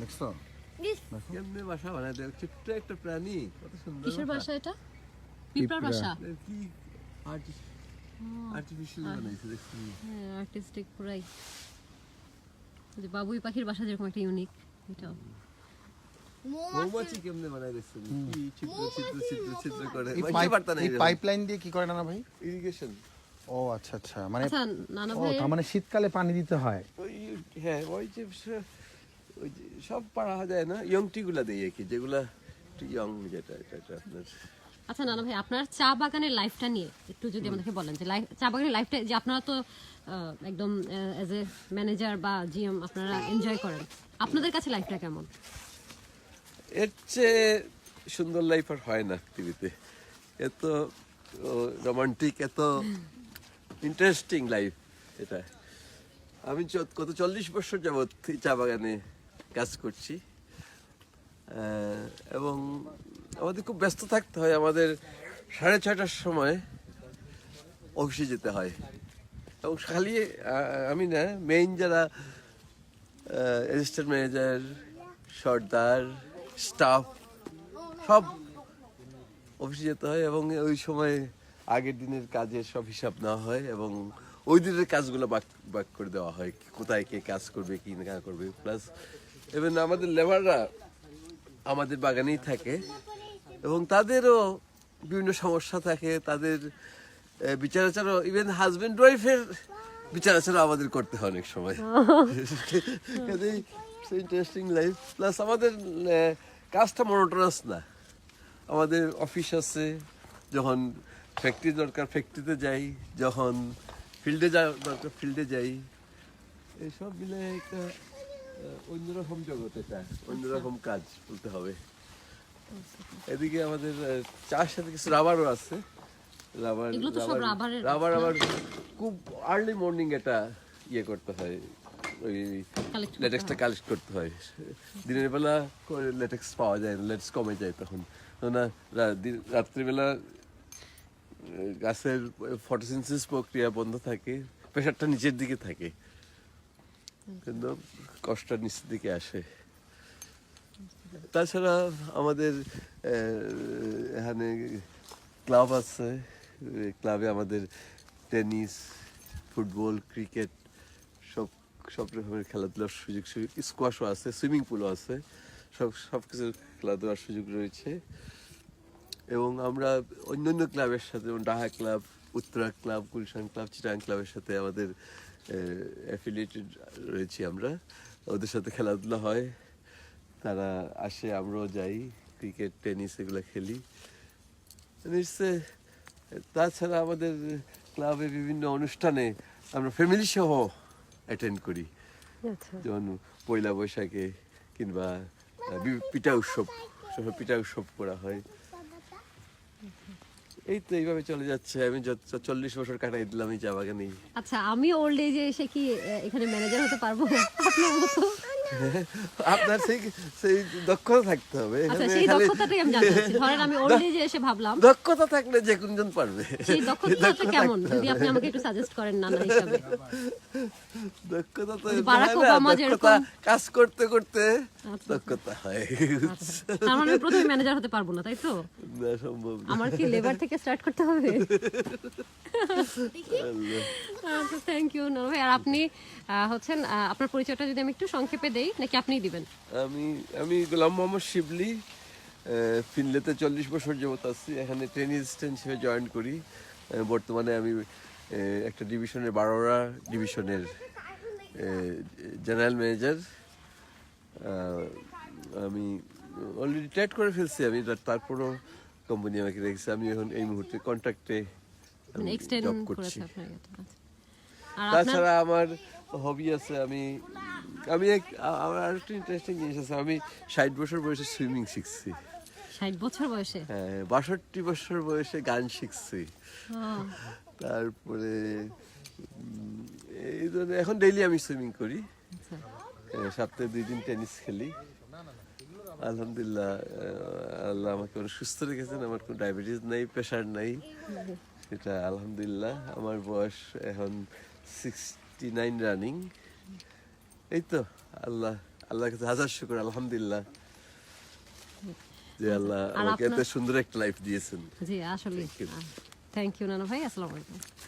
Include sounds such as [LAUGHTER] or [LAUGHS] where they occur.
দেখছ? কেমনে বাসা বানায় দেয় ছোট্ট একটা প্রাণী। কত সুন্দর কিসের বাসা। এটা? পিঁপড়ার বাসা? কি আর্টিফিশিয়াল বানাইছে দেখছি। হ্যাঁ আর্টিস্টিক পুরাই। যে বাবুই পাখির বাসা যেরকম একটা ইউনিক এটাও। মৌমাছি। মৌমাছি কেমনে বানায় দেখছেন কি চিত্র চিত্র চিত্র চিত্র করে। এই মাইকে পাইপ পারতা না এই পাইপলাইন দিয়ে কি করে না ভাই ইরিগেশন ও আচ্ছা আচ্ছা। মানে নানা ভাই। শীতকালে পানি দিতে হয়। ওই হ্যাঁ ওই যে ওই যে সব পাড়া যায় না ইয়ং টি গুলা দেয় কি যেগুলা ইয়ং যেটা এটা আপনার। আচ্ছা নানা ভাই আপনার চা বাগানের লাইফটা নিয়ে একটু যদি আমাদেরকে বলেন যে লাইফ চা বাগানের লাইফটা যে আপনারা তো একদম অ্যাজ এ ম্যানেজার বা জিএম আপনারা এনজয় করেন আপনাদের কাছে লাইফটা কেমন? এর চেয়ে সুন্দর লাইফ আর হয় না পৃথিবীতে এত রোমান্টিক এত ইন্টারেস্টিং লাইফ এটা। আমি গত চল্লিশ বছর যাবৎ চা বাগানে কাজ করছি। এবং আমাদের খুব ব্যস্ত থাকতে হয়। আমাদের সাড়ে ছয়টার সময় অফিসে যেতে হয়। এবং খালি আমি না মেইন যারা অ্যাসিস্ট্যান্ট ম্যানেজার সর্দার স্টাফ সব অফিসে যেতে হয় এবং ওই সময় আগের দিনের কাজের সব হিসাব নেওয়া হয় এবং ওই দিনের কাজগুলো বাক বাক করে দেওয়া হয়। কোথায় কে কাজ করবে, কি না করবে। প্লাস এবং আমাদের লেবাররা আমাদের বাগানেই থাকে এবং তাদেরও বিভিন্ন সমস্যা থাকে তাদের বিচার আচারও ইভেন হাজব্যান্ড ওয়াইফের বিচার আচারও আমাদের করতে হয় অনেক সময়। ইন্টারেস্টিং লাইফ প্লাস আমাদের কাজটা মনোটনাস না। আমাদের অফিস আছে যখন ফ্যাক্টরি দরকার ফ্যাক্টরিতে যাই যখন ফিল্ডে যা দরকার ফিল্ডে যাই। এসব মিলে একটা অন্যরকম জগৎ এটা অন্যরকম কাজ বলতে হবে। এদিকে আমাদের চার সাথে কিছু রাবারও আছে। রাবার রাবার আবার খুব আর্লি মর্নিং এটা ইয়ে করতে হয়। ওই লেটেক্সটা কালেক্ট করতে হয়। দিনের বেলা লেটেক্স পাওয়া যায় না লেটেক্স কমে যায় তখন। না রাত্রিবেলা গাছের ফটোসিনথিস প্রক্রিয়া বন্ধ থাকে প্রেশারটা নিচের দিকে থাকে। কিন্তু কষ্টটা নিচের দিকে আসে। তাছাড়া আমাদের এখানে ক্লাব আছে। ক্লাবে আমাদের টেনিস, ফুটবল, ক্রিকেট সব সব রকমের খেলাধুলার সুযোগ সুযোগ স্কোয়াশও আছে, সুইমিং পুলও আছে। সব সব কিছুর খেলাধুলার সুযোগ রয়েছে। এবং আমরা অন্যান্য ক্লাবের সাথে, যেমন Dhaka club, Uttara club, Gulshan club Chittagong ক্লাবের সাথে আমাদের অ্যাফিলিয়েটেড রয়েছি আমরা। ওদের সাথে খেলাধুলা হয়। তারা আসে আমরাও যাই। ক্রিকেট টেনিস এগুলো খেলি। নিশ্চয় তাছাড়া আমাদের ক্লাবে বিভিন্ন অনুষ্ঠানে আমরা ফ্যামিলি সহ অ্যাটেন্ড করি। আচ্ছা। যেমন পয়লা বৈশাখে কিংবা পিঠা উৎসব সব পিঠা উৎসব করা হয়। এই তো এইভাবে চলে যাচ্ছে। আমি চল্লিশ বছর কাটাই দিলাম এই চা বাগানেই। আচ্ছা আমি ওল্ড এজে এসে কি এখানে ম্যানেজার হতে পারব? আপনার মতো? [LAUGHS] আপনার সেই সেই দক্ষতা থাকতে হবে। আচ্ছা সেই দক্ষতাটাই আমি জানতে চাচ্ছি। ধরেন আমি [LAUGHS] ওল্ড এজে এসে ভাবলাম। দক্ষতা থাকলে যে কোনজন পারবে? সেই দক্ষতাটা কেমন? যদি আপনি আমাকে একটু সাজেস্ট করেন নানা হিসাবে। দক্ষতা তো বারাক ওবামা যেরকম- কাজ করতে করতে আচ্ছা। দক্ষতা হয়। তার মানে প্রথমে ম্যানেজার হতে পারব না তাই তো? না সম্ভব না। আমার কি লেবার থেকে স্টার্ট করতে হবে? [LAUGHS] আচ্ছা থ্যাংক ইউ নানা ভাই। আর আপনি হচ্ছেন আপনার পরিচয়টা যদি আমি একটু সংক্ষেপে দেই নাকি আপনিই দিবেন? আমি আমি গোলাম মোহাম্মদ শিবলি ফিনলেতে চল্লিশ বছর যাবত আছি। এখানে ট্রেন অ্যাসিস্ট্যান্ট হিসেবে জয়েন করি। বর্তমানে আমি একটা ডিভিশনের বারোরা ডিভিশনের জেনারেল ম্যানেজার আমি অলরেডি রিটায়ার্ড করে ফেলছি আমি তারপরও কোম্পানি আমাকে রেখেছে। আমি এখন এই মুহূর্তে কন্ট্রাক্টে মানে জব করছি। আচ্ছা। তাছাড়া আমার হবি আছে আমি আমি এক আমার আরেকটা ইন্টারেস্টিং জিনিস আছে। আমি ষাট বছর বয়সে সুইমিং শিখছি। ষাট বছর বয়সে? হ্যাঁ বাষট্টি বছর বয়সে গান শিখছি। তারপরে এই ধরনের এখন ডেইলি আমি সুইমিং করি। আচ্ছা। সপ্তাহে দুই দিন টেনিস খেলি। আলহামদুলিল্লাহ আল্লাহ আমাকে অনেক সুস্থ রেখেছেন। আমার কোনো ডায়াবেটিস নাই প্রেশার নাই। সেটা আলহামদুলিল্লাহ। আমার বয়স এখন সিক্সটি নাইন রানিং এই তো আল্লাহ আল্লাহর কাছে হাজার শুকর আলহামদুলিল্লাহ। যে আল্লাহ আমাকে এত সুন্দর একটা লাইফ দিয়েছেন। জি আসলে থ্যাংক ইউ নানা ভাই আসসালামু আলাইকুম।